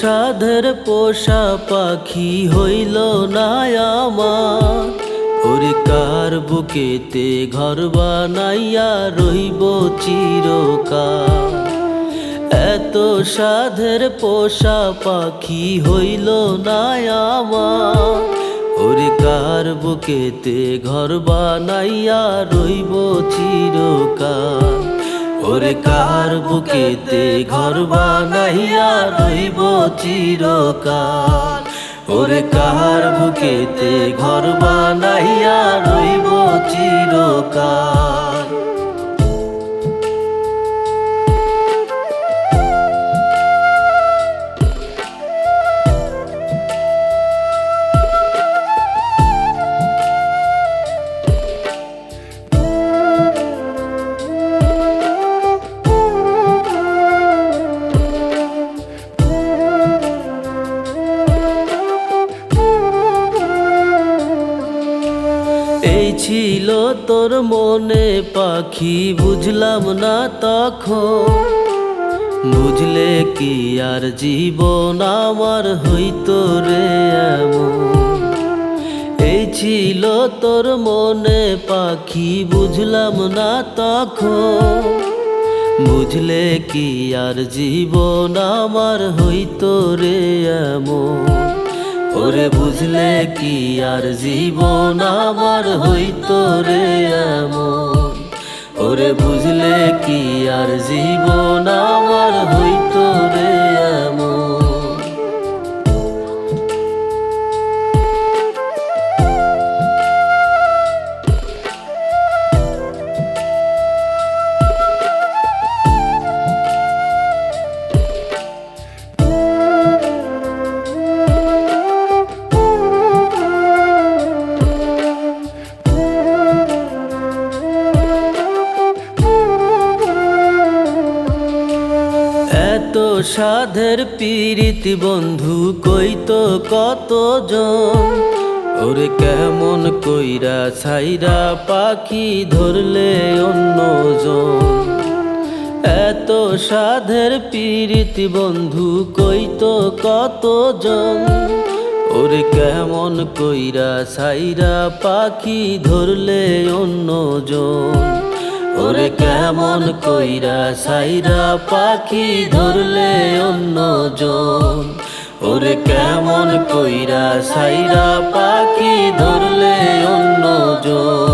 সাধের পোষা পাখি হইল না ওরে কার বুকেতে ঘর বানাইয়া রইব চিরকাল। এত সাধের পোষা পাখি হইল না আমার। ওরে কার বুকেতে ঘর বানাইয়া রইব চিরকাল। ওরে কার বুকেতে ঘর বানাইয়া রইব চিরকাল। ওরে কার বুকেতে ঘর বানাইয়া রইব চিরকাল। ছিল তোর মনে পাখি, বুঝলাম না তখন। বুঝলে কি আর জীবন আমার হইতো রে এই ছিল তোর মনে পাখি, বুঝলাম না তখন। বুঝলে কি আর জীবন আমার হইতো রে এমন? ওরে বুঝলে কি আর জীবন আমার হইতো রে এমন? ওরে বুঝলে কি আর জীবন আমার হইতো এত সাধের পীড়িত বন্ধু কইতো কতজন? ওরে কেমন কইরা ছাইরা পাখি ধরলে অন্যজন? এত সাধের পীড়িত বন্ধু কইতো কতজন? ওরে কেমন কইরা ছাইরা পাখি ধরলে অন্যজন? ওরে কেমন কইরা সাইরা পাখি ধরলে অন্য জন ওরে কেমন কইরা সাইরা পাখি ধরলে অন্যজন?